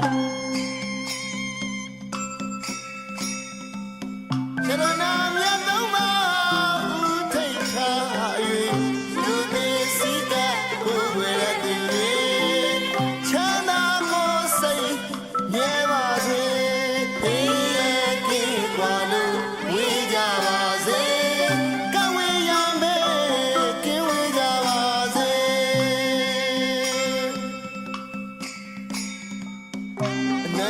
Shut on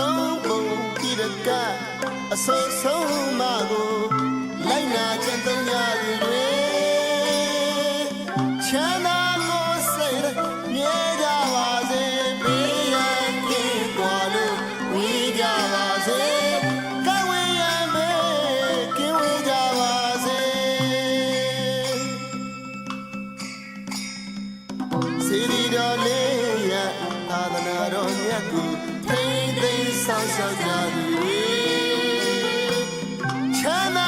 သုံးပုံကြည့်ရကအဆုံးဆုံးမကိုလိုက်နာခြင်းသုံးရတွေချမ်းသာကိုစိတ်မြဲကြပါစေမေးရကင်းကွာလို့ဝေးကြပါစေ gaza geldi. Kemer